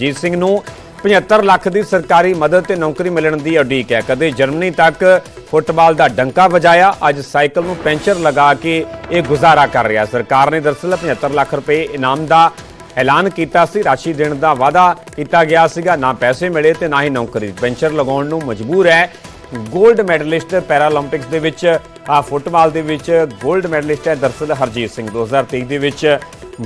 ਹਰਜੀਤ ਸਿੰਘ ਨੂੰ 75 ਲੱਖ ਦੀ ਸਰਕਾਰੀ ਮਦਦ ਤੇ ਨੌਕਰੀ ਮਿਲਣ ਦੀ ਉਡੀਕ ਹੈ। ਕਦੇ ਜਰਮਨੀ ਤੱਕ ਫੁੱਟਬਾਲ ਦਾ ਡੰਕਾ ਵਜਾਇਆ, ਅੱਜ ਸਾਈਕਲ ਨੂੰ ਪੈਂਚਰ ਲਗਾ ਕੇ ਇਹ ਗੁਜ਼ਾਰਾ ਕਰ ਰਿਹਾ। ਸਰਕਾਰ ਨੇ ਦਰਅਸਲ 75 ਲੱਖ ਰੁਪਏ ਇਨਾਮ ਦਾ ਐਲਾਨ ਕੀਤਾ ਸੀ। ਰਾਸ਼ੀ ਦੇਣ ਦਾ ਵਾਅਦਾ ਕੀਤਾ ਗਿਆ ਸੀਗਾ। ਨਾ ਪੈਸੇ ਮਿਲੇ ਤੇ ਨਾ ਹੀ ਨੌਕਰੀ। ਪੈਂਚਰ ਲਗਾਉਣ ਨੂੰ ਮਜਬੂਰ ਹੈ 골ਡ ਮੈਡਲਿਸਟ ਪੈਰਾਲੰਪਿਕਸ ਦੇ ਵਿੱਚ। ਆ ਫੁੱਟਬਾਲ ਦੇ ਵਿੱਚ 골ਡ ਮੈਡਲਿਸਟ ਹੈ ਦਰਅਸਲ ਹਰਜੀਤ ਸਿੰਘ। 2023 ਦੇ ਵਿੱਚ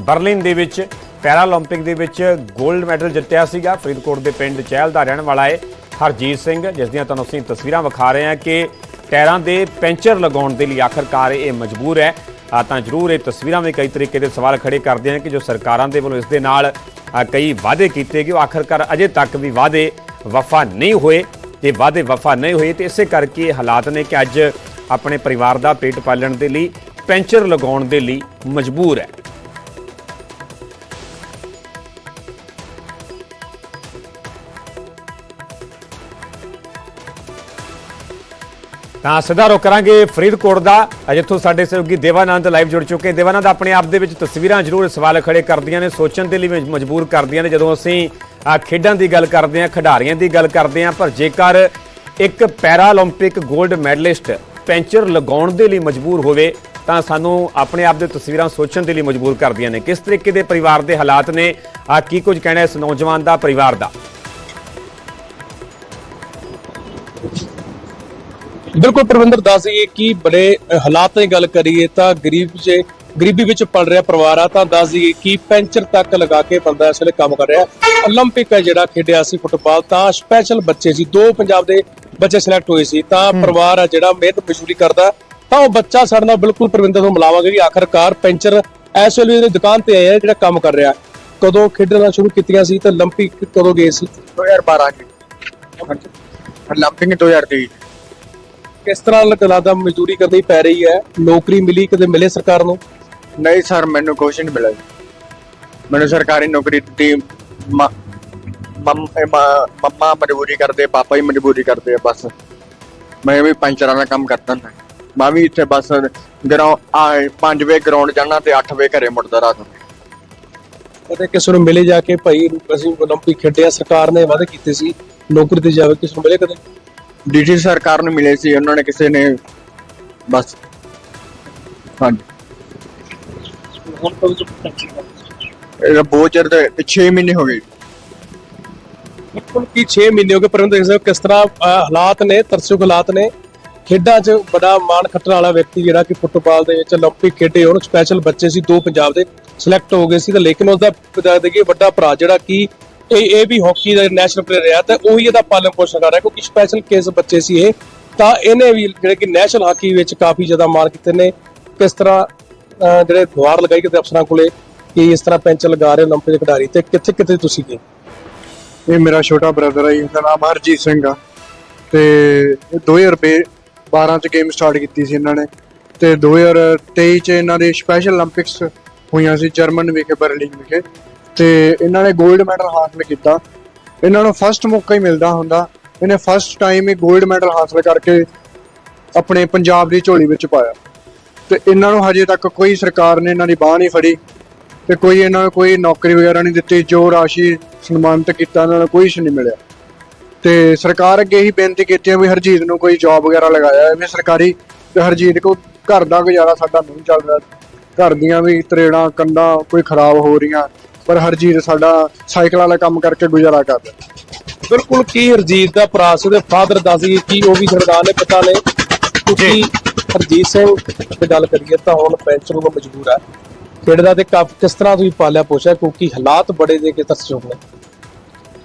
ਬਰਲਿਨ ਦੇ ਵਿੱਚ ਪੈਰਾਲੰਪਿਕ ਦੇ ਵਿੱਚ 골ਡ ਮੈਡਲ ਜਿੱਤਿਆ ਸੀਗਾ। ਫਰੀਦਕੋਟ ਦੇ ਪਿੰਡ ਚਹਿਲ ਦਾ ਰਹਿਣ ਵਾਲਾ ਹੈ ਹਰਜੀਤ ਸਿੰਘ, ਜਿਸ ਦੀਆਂ ਤੁਹਾਨੂੰ ਅਸੀਂ ਤਸਵੀਰਾਂ ਵਿਖਾ ਰਹੇ ਹਾਂ ਕਿ ਟਾਇਰਾਂ ਦੇ ਪੈਂਚਰ ਲਗਾਉਣ ਦੇ ਲਈ ਆਖਰਕਾਰ ਇਹ ਮਜਬੂਰ ਹੈ। ਆ ਤਾਂ ਜ਼ਰੂਰ ਇਹ ਤਸਵੀਰਾਂ ਵੀ ਕਈ ਤਰੀਕੇ ਦੇ ਸਵਾਲ ਖੜੇ ਕਰਦੇ ਹਨ ਕਿ ਜੋ ਸਰਕਾਰਾਂ ਦੇ ਵੱਲੋਂ ਇਸ ਦੇ ਨਾਲ ਕਈ ਵਾਅਦੇ ਕੀਤੇ ਗਏ, ਉਹ ਆਖਰਕਾਰ ਅਜੇ ਤੱਕ ਵੀ ਵਾਅਦੇ ਵਫਾ ਨਹੀਂ ਹੋਏ। ਤੇ ਵਾਅਦੇ ਵਫਾ ਨਹੀਂ ਹੋਏ ਤੇ ਇਸੇ ਕਰਕੇ ਇਹ ਹਾਲਾਤ ਨੇ ਕਿ ਅੱਜ ਆਪਣੇ ਪਰਿਵਾਰ ਦਾ ਪੇਟ ਪਾਲਣ ਦੇ ਲਈ ਪੈਂਚਰ ਲਗਾਉਣ ਦੇ ਲਈ ਮਜਬੂਰ ਹੈ। ਤਾਂ ਸਿੱਧਾ ਰੁਕ ਕਰਾਂਗੇ ਫਰੀਦਕੋਟ ਦਾ। ਜਿੱਥੋਂ ਸਾਡੇ ਸਹਿਯੋਗੀ ਦੇਵਾਨੰਦ ਲਾਈਵ ਜੁੜ ਚੁੱਕੇ ਦੇਵਾਨੰਦ, ਆਪਣੇ ਆਪ ਦੇ ਵਿੱਚ ਤਸਵੀਰਾਂ ਜ਼ਰੂਰ ਸਵਾਲ ਖੜੇ ਕਰਦੀਆਂ ਨੇ, ਸੋਚਣ ਦੇ ਲਈ ਮਜਬੂਰ ਕਰਦੀਆਂ ਨੇ। ਜਦੋਂ ਅਸੀਂ ਖੇਡਾਂ ਦੀ ਗੱਲ ਕਰਦੇ ਹਾਂ, ਖਿਡਾਰੀਆਂ ਦੀ ਗੱਲ ਕਰਦੇ ਹਾਂ, ਪਰ ਜੇਕਰ ਇੱਕ ਪੈਰਾਲੰਪਿਕ 골ਡ ਮੈਡਲਿਸਟ ਪੈਂਚਰ ਲਗਾਉਣ ਦੇ ਲਈ ਮਜਬੂਰ ਹੋਵੇ, ਤਾਂ ਸਾਨੂੰ ਆਪਣੇ ਆਪ ਦੇ ਤਸਵੀਰਾਂ ਸੋਚਣ ਦੇ ਲਈ ਮਜਬੂਰ ਕਰਦੀਆਂ ਨੇ। ਕਿਸ ਤਰੀਕੇ ਦੇ ਪਰਿਵਾਰ ਦੇ ਹਾਲਾਤ ਨੇ? ਆ ਕੀ ਕੁਝ ਕਹਿਣਾ ਇਸ ਨੌਜਵਾਨ ਦਾ, ਪਰਿਵਾਰ ਦਾ? ਬਿਲਕੁਲ ਪ੍ਰਵਿੰਦਰ ਦੱਸ ਦਈਏ ਕਿ ਬੜੇ ਅ, ਹਾਲਾਤਾਂ ਦੀ ਗੱਲ ਕਰੀਏ ਤਾਂ ਗਰੀਬ ਜੇ ਗਰੀਬੀ ਵਿੱਚ ਪਲ ਰਿਹਾ ਪਰਿਵਾਰ ਆ ਤਾਂ ਦੱਸ ਦਈਏ ਕਿ ਪੈਂਚਰ ਤੱਕ ਲਗਾ ਕੇ ਬੰਦਾ ਇਸ ਵੇਲੇ ਕੰਮ ਕਰ ਰਿਹਾ 올림픽 ਹੈ ਜਿਹੜਾ ਖੇਡਿਆ ਸੀ ਫੁੱਟਬਾਲ ਤਾਂ ਸਪੈਸ਼ਲ ਬੱਚੇ ਸੀ ਦੋ ਪੰਜਾਬ ਦੇ ਬੱਚੇ ਸਿਲੈਕਟ ਹੋਏ ਸੀ ਤਾਂ ਪਰਿਵਾਰ ਆ ਜਿਹੜਾ ਮਿਹਨਤ ਮਜ਼ਦੂਰੀ ਕਰਦਾ ਤਾਂ ਉਹ ਬੱਚਾ ਸਾਡੇ ਨਾਲ ਬਿਲਕੁਲ ਪ੍ਰਵਿੰਦਰ ਨੂੰ ਮਿਲਾਵਾਂਗੇ ਕਿ ਆਖਰਕਾਰ ਪੈਂਚਰ ਇਸ ਵੇਲੇ ਇਹਦੀ ਦੁਕਾਨ ਤੇ ਆਇਆ ਜਿਹੜਾ ਕੰਮ ਕਰ ਰਿਹਾ ਕਦੋਂ ਖੇਡਣਾ ਸ਼ੁਰੂ ਕੀਤੀਆਂ ਸੀ ਤਾਂ 올림픽 ਕਦੋਂ ਗਏ ਸੀ 2012 ਚ ਲੰਪਿੰਗ 2023 ਕਿਸ ਤਰ੍ਹਾਂ ਲੱਗਦਾ ਮਜ਼ਦੂਰੀ ਕਰਨੀ ਪੈ ਰਹੀ ਹੈ ਨੌਕਰੀ ਮਿਲੀ ਕਦੇ ਮਿਲੇ ਸਰਕਾਰ ਨੂੰ ਨਹੀਂ ਸਰ ਮੈਨੂੰ ਕੁਛ ਨਹੀਂ ਮਿਲਿਆ ਜੀ। ਮੈਨੂੰ ਸਰਕਾਰੀ ਨੌਕਰੀ ਦਿੱਤੀ ਮ- ਮੰਮ- ਇਹ ਮ- ਮੰਮਾ ਮਜਬੂਰੀ ਕਰਦੇ ਪਾਪਾ ਹੀ ਮਜਬੂਰੀ ਕਰਦੇ ਆ ਬਸ ਮੈਂ ਵੀ ਪੰਚਰਾਂ ਦਾ ਕੰਮ ਕਰਦਾ ਹਾਂ ਮੈਂ ਵੀ ਇੱਥੇ ਬਸ ਗਰਾਊਂਡ ਆ 5 ਵਜੇ ਗਰਾਊਂਡ ਜਾਣਾ ਤੇ 8 ਵਜੇ ਘਰੇ ਮੁੜਦਾ ਰਾਤ ਨੂੰ ਕਦੇ ਕਿਸੇ ਨੂੰ ਮਿਲੇ ਜਾ ਕੇ ਭਾਈ ਅਸੀਂ 올림픽 ਖੇਡਿਆ ਸਰਕਾਰ ਨੇ ਵਾਅਦੇ ਕੀਤੇ ਸੀ ਨੌਕਰੀ ਤੇ ਜਾਵੇ ਕਿਸੇ ਨੂੰ ਮਿਲੇ ਕਦੇ ਡੀਟੀ ਸਰਕਾਰ ਨੂੰ ਮਿਲੇ ਸੀ ਉਹਨਾਂ ਨੇ ਕਿਸੇ ਨੇ ਬਸ ਹਾਂਜੀ ਹੁਣ ਕਦੋਂ ਇਹ ਬਹੁਤ ਚਿਰ ਦੇ 6 ਮਹੀਨੇ ਹੋ ਗਏ ਬਿਲਕੁਲ ਕੀ 6 ਮਹੀਨੇ ਹੋ ਗਏ ਪਰੰਤੂ ਦੇਖ ਸਕਦੇ ਹੋ ਕਿਸ ਤਰ੍ਹਾਂ ਅਹ, ਹਾਲਾਤ ਨੇ ਤਰਸਯੋਗ ਹਾਲਾਤ ਨੇ ਖੇਡਾਂ 'ਚ ਬੜਾ ਮਾਣ ਖੱਟਣ ਵਾਲਾ ਵਿਅਕਤੀ ਜਿਹੜਾ ਕਿ ਫੁੱਟਬਾਲ ਦੇ ਵਿੱਚ 올림픽 ਖੇਡੇ ਉਹਨੂੰ ਸਪੈਸ਼ਲ ਬੱਚੇ ਸੀ ਦੋ ਪੰਜਾਬ ਦੇ ਸਿਲੈਕਟ ਹੋ ਗਏ ਸੀ ਤਾਂ ਲੇਕਿਨ ਉਹਦਾ ਦੱਸ ਦੇਈਏ ਵੱਡਾ ਭਰਾ ਜਿਹੜਾ ਕਿ ਇਹ ਇਹ ਵੀ ਹਾਕੀ ਦਾ ਨੈਸ਼ਨਲ ਪਲੇਅਰ ਰਿਹਾ ਤੇ ਉਹੀ ਇਹਦਾ ਪਾਲਣ ਪੋਸ਼ਣ ਕਰ ਰਿਹਾ ਕਿਉਂਕਿ ਸਪੈਸ਼ਲ ਕੇਸ ਬੱਚੇ ਸੀ ਇਹ, ਤਾਂ ਇਹਨੇ ਵੀ ਜਿਹੜੇ ਕਿ ਨੈਸ਼ਨਲ ਹਾਕੀ ਵਿੱਚ ਕਾਫੀ ਜ਼ਿਆਦਾ ਮਾਰ ਕੀਤੇ ਨੇ। ਕਿਸ ਤਰ੍ਹਾਂ ਜਿਹੜੇ ਦੁਆਰ ਲਗਾਈ ਕਿਤੇ ਅਫਸਰਾਂ ਕੋਲੇ ਕਿ ਇਸ ਤਰ੍ਹਾਂ ਪੈਂਚ ਲਗਾ ਰਹੇ 올림픽 ਖਿਡਾਰੀ ਤੇ ਕਿੱਥੇ ਕਿੱਥੇ ਤੁਸੀਂ ਗਏ? ਇਹ ਮੇਰਾ ਛੋਟਾ ਬ੍ਰਦਰ ਹੈ ਇਹਦਾ ਨਾਮ ਹਰਜੀਤ ਸਿੰਘ ਆ। ਤੇ 2012 ਚ ਗੇਮ ਸਟਾਰਟ ਕੀਤੀ ਸੀ ਇਹਨਾਂ ਨੇ। ਤੇ 2023 ਚ ਇਹਨਾਂ ਦੇ ਸਪੈਸ਼ਲ 올림픽ਸ ਹੋਈਆਂ ਸੀ ਜਰਮਨ ਵਿਖੇ, ਬਰਲਿਨ ਵਿਖੇ। ਤੇ ਇਹਨਾਂ ਨੇ 골ਡ ਮੈਡਲ ਹਾਸਲ ਕੀਤਾ। ਇਹਨਾਂ ਨੂੰ ਫਸਟ ਮੌਕਾ ਹੀ ਮਿਲਦਾ ਹੁੰਦਾ। ਇਹਨੇ ਫਸਟ ਟਾਈਮ ਹੀ 골ਡ ਮੈਡਲ ਹਾਸਲ ਕਰਕੇ ਆਪਣੇ ਪੰਜਾਬ ਦੀ ਝੋਲੀ ਵਿੱਚ ਪਾਇਆ। ਤੇ ਇਹਨਾਂ ਨੂੰ ਹਜੇ ਤੱਕ ਕੋਈ ਸਰਕਾਰ ਨੇ ਇਹਨਾਂ ਦੀ ਬਾਹ ਨਹੀਂ ਫੜੀ ਤੇ ਕੋਈ ਇਹਨਾਂ ਨੂੰ ਕੋਈ ਨੌਕਰੀ ਵਗੈਰਾ ਨਹੀਂ ਦਿੱਤੀ। ਜੋ ਰਾਸ਼ੀ ਸਨਮਾਨਿਤ ਕੀਤਾ ਇਹਨਾਂ ਨੂੰ ਕੋਈ ਨਹੀਂ ਮਿਲਿਆ। ਤੇ ਸਰਕਾਰ ਅੱਗੇ ਹੀ ਬੇਨਤੀ ਕੀਤੀ ਹੈ ਵੀ ਹਰਜੀਤ ਨੂੰ ਕੋਈ ਜੌਬ ਵਗੈਰਾ ਲਗਾਇਆ ਜਾਵੇ। ਸਰਕਾਰੀ ਤੇ ਹਰਜੀਤ ਕੋ ਘਰ ਦਾ ਗੁਜ਼ਾਰਾ ਸਾਡਾ ਨਹੀਂ ਚੱਲ ਰਿਹਾ ਘਰ ਦੀਆਂ ਵੀ ਤਰੇੜਾਂ, ਕੰਧਾਂ ਕੋਈ ਖਰਾਬ ਹੋ ਰਹੀਆਂ। ਪਰ ਹਰਜੀਤ ਸਾਡਾ ਸਾਈਕਲ ਵਾਲਾ ਕੰਮ ਕਰਕੇ ਗੁਜ਼ਾਰਾ ਕਰ ਰਿਹਾ। ਬਿਲਕੁਲ ਕੀ ਹਰਜੀਤ ਦਾ ਭਰਾ ਸੀ ਉਹਦੇ ਫਾਦਰ ਦੱਸੀ ਕਿ ਉਹ ਵੀ ਸਰਦਾਰ ਨੇ ਪਿਤਾ ਨੇ। ਕਿਉਂਕਿ ਹਰਜੀਤ ਸਿੰਘ ਤੇ ਗੱਲ ਕਰੀਏ ਤਾਂ ਹੁਣ ਪੈਨਸ਼ਨ ਨੂੰ ਮਜਬੂਰ ਹੈ ਖੇਡਦਾ ਤੇ ਕਾਫ- ਕਿਸ ਤਰ੍ਹਾਂ ਤੁਸੀਂ ਪਾਲਿਆ ਪੋਸ਼ਿਆ ਕਿਉਂਕਿ ਹਾਲਾਤ ਬੜੇ ਦੇ ਕੇ ਤਰਸਯੋਗ ਨੇ?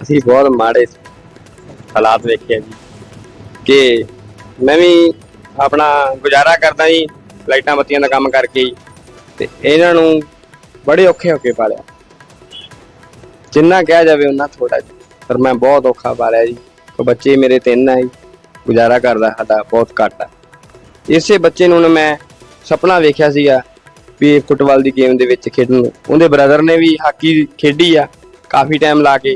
ਅਸੀਂ ਬਹੁਤ ਮਾੜੇ ਹਾਲਾਤ ਵੇਖੇ ਜੀ। ਕਿ ਮੈਂ ਵੀ ਆਪਣਾ ਗੁਜ਼ਾਰਾ ਕਰਦਾ ਜੀ ਲਾਈਟਾਂ ਬੱਤੀਆਂ ਦਾ ਕੰਮ ਕਰਕੇ ਜੀ। ਤੇ ਇਹਨਾਂ ਨੂੰ ਬੜੇ ਔਖੇ ਹੋ ਕੇ ਪਾਲਿਆ। ਜਿੰਨਾ ਕਿਹਾ ਜਾਵੇ ਉਹਨਾਂ ਥੋੜਾ ਜਿਹਾ ਪਰ ਮੈਂ ਬਹੁਤ ਔਖਾ ਪਾਲਿਆ ਜੀ। ਕੋ ਬੱਚੇ ਮੇਰੇ ਤਿੰਨ ਆ ਜੀ। ਗੁਜ਼ਾਰਾ ਕਰਦਾ, ਸਾਡਾ ਬਹੁਤ ਘੱਟ ਆ। ਇਸੇ ਬੱਚੇ ਨੂੰ ਨਾ ਮੈਂ ਸੁਪਨਾ ਵੇਖਿਆ ਸੀਗਾ ਵੀ ਫੁੱਟਬਾਲ ਦੀ ਗੇਮ ਦੇ ਵਿੱਚ ਖੇਡਣ ਨੂੰ। ਉਹਦੇ ਬ੍ਰਦਰ ਨੇ ਵੀ ਹਾਕੀ ਖੇਡੀ ਆ ਕਾਫੀ ਟਾਈਮ ਲਾ ਕੇ।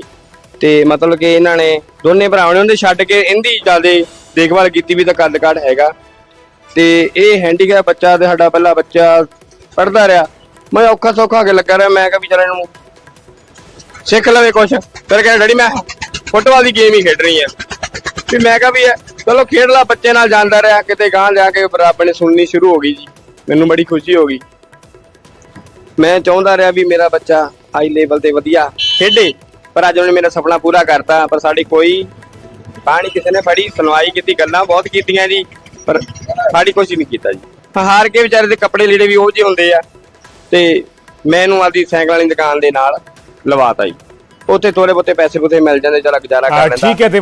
ਤੇ ਮਤਲਬ ਕਿ ਇਹਨਾਂ ਨੇ ਦੋਨੇ ਭਰਾਵਾਂ ਨੇ ਉਹਨੇ ਛੱਡ ਕੇ ਇਹਦੀ ਜਿਆਦੇ ਦੇਖਭਾਲ ਕੀਤੀ ਵੀ ਤਾਂ ਕੱਦ ਕਾਠ ਹੈਗਾ। ਤੇ ਇਹ ਹੈਂਡੀਕੈਪ ਬੱਚਾ ਤੇ ਸਾਡਾ ਪਹਿਲਾ ਬੱਚਾ ਪੜਦਾ ਰਿਹਾ। ਮੈਂ ਔਖਾ ਸੌਖਾ ਕੇ ਲੱਗਾ ਰਿਹਾ। ਮੈਂ ਕਿਹਾ ਵੀ ਚੱਲ ਇਹਨੂੰ ਸਿੱਖ ਲਵੇ ਕੁਛ। ਫਿਰ ਕਹਿੰਦਾ, ਡੈਡੀ, ਮੈਂ ਫੁੱਟਬਾਲ ਦੀ ਗੇਮ ਹੀ ਖੇਡਣੀ ਆ। ਵੀ ਮੈਂ ਕਿਹਾ ਵੀ ਚਲੋ ਖੇਡ ਲਾ, ਬੱਚੇ ਨਾਲ ਜਾਂਦਾ ਰਿਹਾ, ਕਿਤੇ ਗਾਂ ਜਾ ਕੇ ਰੱਬ ਨੇ ਸੁਣਨੀ ਸ਼ੁਰੂ ਹੋ ਗਈ ਜੀ। ਮੈਨੂੰ ਬੜੀ ਖੁਸ਼ੀ ਹੋ ਗਈ। ਮੈਂ ਚਾਹੁੰਦਾ ਰਿਹਾ ਵੀ ਮੇਰਾ ਬੱਚਾ ਹਾਈ ਲੈਵਲ ਤੇ ਵਧੀਆ ਖੇਡੇ, ਪਰ ਅੱਜ ਉਹਨੇ ਮੇਰਾ ਸੁਪਨਾ ਪੂਰਾ ਕਰਤਾ, ਪਰ ਸਾਡੀ ਕੋਈ ਪਾਣੀ ਕਿਸੇ ਨੇ ਬੜੀ ਸੁਣਵਾਈ ਕੀਤੀ, ਗੱਲਾਂ ਬਹੁਤ ਕੀਤੀਆਂ ਜੀ, ਪਰ ਸਾਡੀ ਕੁਛ ਨਹੀਂ ਕੀਤਾ ਜੀ। ਹਾਰ ਕੇ ਵਿਚਾਰੇ ਦੇ ਕੱਪੜੇ ਲੀੜੇ ਵੀ ਉਹ ਜਿਹੇ ਹੁੰਦੇ ਆ, ਤੇ ਮੈਨੂੰ ਆਪਦੀ ਸਾਈਕਲ ਵਾਲੀ ਦੁਕਾਨ ਦੇ ਨਾਲ ਲਵਾਤਾ ਜੀ। ਉੱਥੇ ਥੋੜੇ ਬਹੁਤੇ ਪੈਸੇ ਪੁੱਤੇ ਮਿਲ ਜਾਂਦੇ ਚਲ ਗੁਜ਼ਾਰਾ ਕਰ ਲੈਂਦਾ। ਠੀਕ ਹੈ ਤੇ